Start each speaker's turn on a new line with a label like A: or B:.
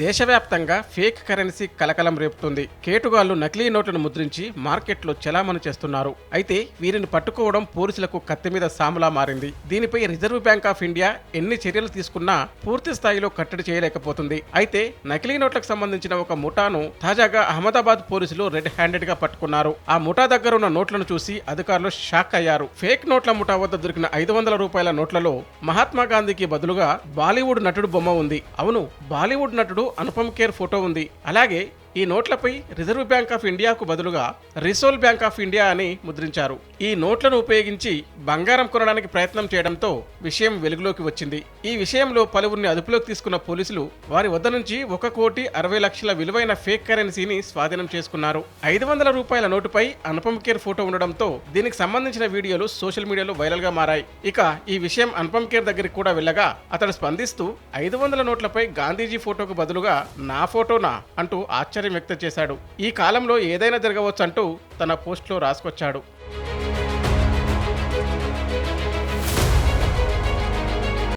A: దేశవ్యాప్తంగా fake currency కలకలం రేపుతుంది. కేటుగాళ్ళు నకిలీ నోట్లను ముద్రించి మార్కెట్లో చలామణి చేస్తున్నారు. అయితే వీరిని పట్టుకోవడం పోలీసులకు కత్తి మీద సాములా మారింది. దీనిపై రిజర్వ్ బ్యాంక్ ఆఫ్ ఇండియా ఎన్ని చర్యలు తీసుకున్నా పూర్తి స్థాయిలో కట్టడి చేయలేకపోతుంది. అయితే నకిలీ నోట్లకు సంబంధించిన ఒక ముఠాను తాజాగా అహ్మదాబాద్ పోలీసులు రెడ్ హ్యాండెడ్గా పట్టుకున్నారు. ఆ ముఠా దగ్గర ఉన్న నోట్లను చూసి అధికారులు షాక్ అయ్యారు. ఫేక్ నోట్ల ముఠా వద్ద దొరికిన ఐదు వందల రూపాయల నోట్లలో మహాత్మా గాంధీకి బదులుగా బాలీవుడ్ నటుడు బొమ్మ ఉంది. అవును బాలీవుడ్ నటుడు అనుపమ్ ఖేర్ ఫోటో ఉంది. అలాగే ఈ నోట్లపై రిజర్వ్ బ్యాంక్ ఆఫ్ ఇండియాకు బదులుగా రిసోల్ బ్యాంక్ ఆఫ్ ఇండియా అని ముద్రించారు. ఈ నోట్లను ఉపయోగించి బంగారం కొనడానికి ప్రయత్నం చేయడంతో విషయం వెలుగులోకి వచ్చింది. ఈ విషయంలో పలువురిని అదుపులోకి తీసుకున్న పోలీసులు వారి వద్ద నుంచి ఒక కోటి అరవై లక్షల విలువైన ఫేక్ కరెన్సీని స్వాధీనం చేసుకున్నారు. ఐదు వందల రూపాయల నోటుపై అనుపమ్ కేర్ ఫోటో ఉండడంతో దీనికి సంబంధించిన వీడియోలు సోషల్ మీడియాలో వైరల్గా మారాయి. ఇక ఈ విషయం అనుపమ్ కేర్ దగ్గరికి కూడా వెళ్ళగా అతడు స్పందిస్తూ ఐదు వందల నోట్లపై గాంధీజీ ఫోటోకు బదులుగా నా ఫోటోనా అంటూ ఆశ్చర్యం వ్యక్తం చేశాడు. ఈ కాలంలో ఏదైనా జరగవచ్చు అంటూ తన పోస్ట్లో రాసుకొచ్చాడు.